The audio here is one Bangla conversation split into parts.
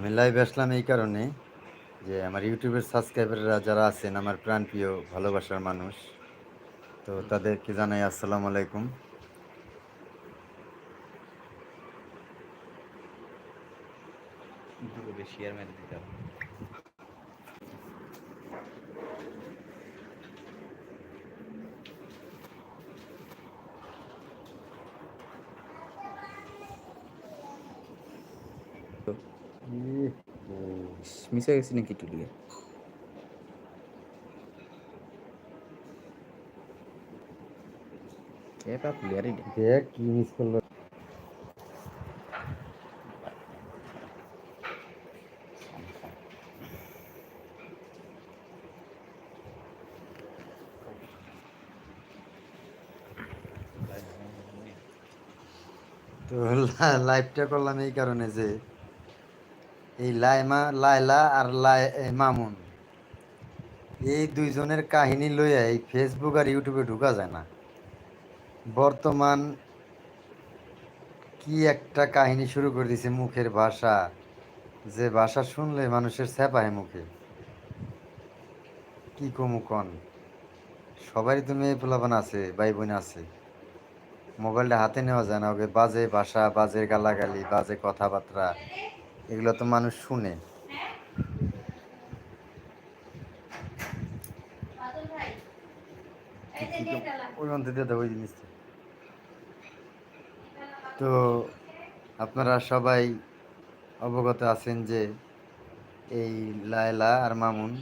আমি লাইভ আসলাম এই কারণে যে আমার ইউটিউবের সাবস্ক্রাইবাররা যারা আছেন, আমার প্রাণপ্রিয় ভালোবাসার মানুষ, তো তাদেরকে জানাই আসসালামু আলাইকুম। শেয়ার মেরে দিতে হবে। মিস হয়ে গেছে নাকি টুলিয়ে কে লাইভটা করলাম এই কারণে যে এই লাইমা লাইলা আর লাই মামুন। এই দুইজনের কাহিনী লইয়া এই ফেসবুক আর ইউটিউবে ঢুকা যায় না। বর্তমান কি একটা কাহিনী শুরু করে দিছে মুখের ভাষা, যে ভাষা শুনলে মানুষের স্যাপায় মুখে। কি কমু কন? সবারই তো মেয়ে পোলাপান আছে ভাই বোন আছে। মোবাইলটা হাতে নেওয়া যায় না, ওকে বাজে ভাষা, বাজে গালাগালি, বাজে কথাবার্তা। এগুলো তো মানুষ শুনে। ওই জিনিসটা। তো আপনারা সবাই অবগত আছেন যে এই লায়লা আর মামুন,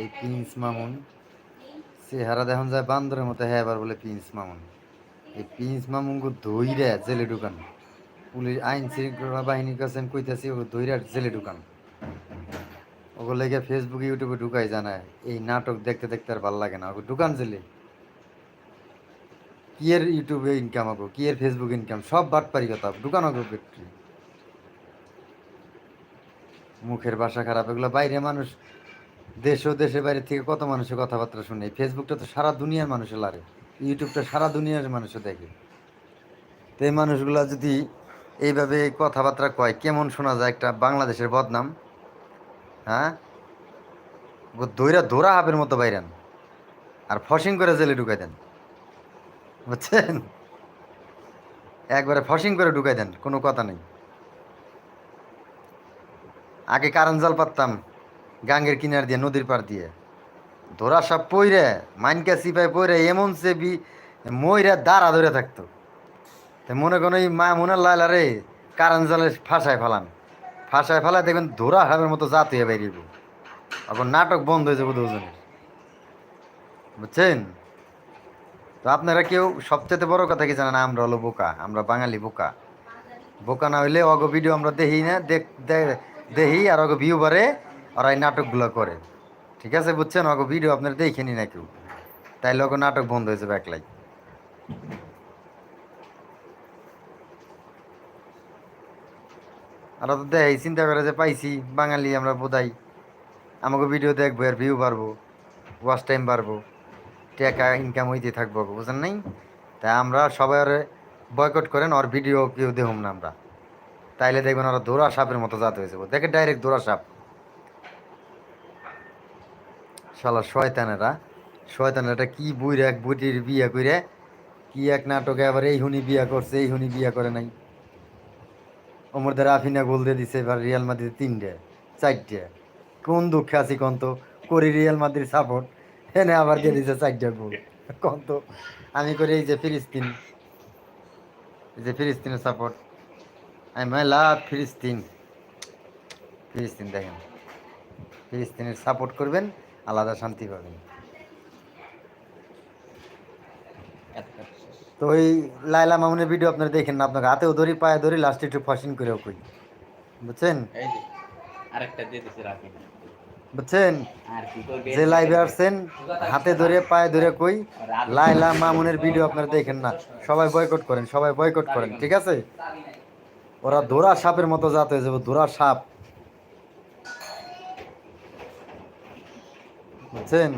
এই প্রিন্স মামুন, চেহারা দেখুন যায় বান্দরের মতো হ্যাঁ এবার বলে প্রিন্স মামুন। এই প্রিন্স মামুনকে ধইরা জেলে ঢুকান। পুলিশ আইন শৃঙ্খলা বাহিনীর কাছে আমি কইতাছি ওকে ধইরা জেলে ঢুকান। ওগুলো লেগে ফেসবুক ইউটিউবে ঢুকাই জানায়, এই নাটক দেখতে দেখতে আর ভালো লাগে না। ওকে ঢুকান জেলে। কি এর ইউটিউবে ইনকাম আগো কি এর ফেসবুক ইনকাম সব বাট পারি কথা, ঢুকানো গো ব্যক্তি। মুখের ভাষা খারাপ, এগুলো বাইরে মানুষ, দেশ ও দেশের বাইরে থেকে কত মানুষের কথাবার্তা শুনে। ফেসবুকটা তো সারা দুনিয়ার মানুষে লারে ইউটিউবটা সারা দুনিয়ার মানুষে দেখে। তো এই মানুষগুলা যদি এইভাবে কথাবার্তা কয়, কেমন শোনা যায় একটা বাংলাদেশের বদনাম হ্যাঁ? দৈরা দোরা হাফের মতো বাইরান, আর ফসিং করে জেলে ঢুকাই দেন, বুঝছেন? একবারে ফসিং করে ঢুকাই দেন, কোনো কথা নেই। আগে কারণ জাল পারতাম গাঙ্গের কিনার দিয়ে, নদীর পার দিয়ে। ধরা সব পইরে মাইনকা সিপাই পইরে এমন সে বি ময়রা দাঁড়া ধরে থাকতো। মনে করেন ওই মা মনে লাইলা রে কারণ জালে ফাঁসায় ফেলান। ফাঁসায় ফেলায় দেখবেন ধরা হাবের মতো জাত হয়ে বেরিয়ে এখন নাটক বন্ধ হয়ে যাব দুজনের বুঝছেন? তো আপনারা কেউ সবচেয়ে বড় কথা কি জানেন? আমরা হলো বোকা, আমরা বাঙালি বোকা। বোকা না হইলে অগ ভিডিও আমরা দেখি না, দেখ আর অগ ভিউ বাড়ে আর এই নাটকগুলো করে। ঠিক আছে, বুঝছেন? অগ ভিডিও আপনারা দেখেনি না কেউ। তাইলে অগ নাটক বন্ধ হয়ে যাবে আর তো দেয় চিন্তা করে যে পাইছি, বাঙালি আমরা বোধাই। আমাকে ভিডিও দেখব আর ভিউ বাড়বো ওয়াচ টাইম বাড়বো, টাকা ইনকাম হইতে থাকব বুঝেন নাই? তাই আমরা সবাই বয়কট করেন ওর ভিডিও কেউ দেখুম না আমরা। তাইলে দেখবেন ওরা দৌড়া সাপের মতো জাত হয়ে। যাব দেখে ডাইরেক্ট দৌড়া সাপ। শালা শয়তানেরা শয়তানেরা কি বুইর এক বুটির বিয়ে করে কি এক নাটকে আবার এই হুনি বিয়া করছে, এই হুনি বিয়া করে নাই। ওমর দ্বারা আফিনা গোল দিয়ে দিছে, এবার রিয়াল মাদ্রিদ তিনটে, চারটে। কোন দুঃখে আছি কন্ত? করি রিয়াল মাদ্রিদ সাপোর্ট এনে আবার দিয়ে দিছে চারটে গোল। কন্ত, আমি করি এই যে ফিলিস্তিন, এই যে ফিলিস্তিনের সাপোর্ট আমি মাই লাভ ফিলিস্তিন। ফিলিস্তিন দেখেন, ফিলিস্তিনের সাপোর্ট করবেন, আলাদা শান্তি পাবেন। তো ওই লাইলা মামুনের ভিডিও আপনারা দেখেন না আপনাকে হাতেও ধরি পায়ে ধরি লাস্টে একটু ফাঁসিং করেও কই বুঝছেন? আরেকটা দিয়ে দিছি রাখি। বুঝছেন? যে লাইভে আসছেন হাতে ধরে পায়ে ধরে কই লাইলা মামুনের ভিডিও আপনারা দেখেন না। সবাই বয়কট করেন সবাই বয়কট করেন ঠিক আছে? ওরা দোরা সাপের মতো জাত হয়ে যাবে দোরা সাপ। বুঝছেন?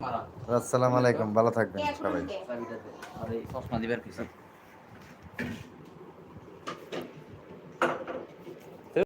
আসসালামু আলাইকুম ভালো থাকবেন সবাই। আর এই চশমা দিবার কিছু?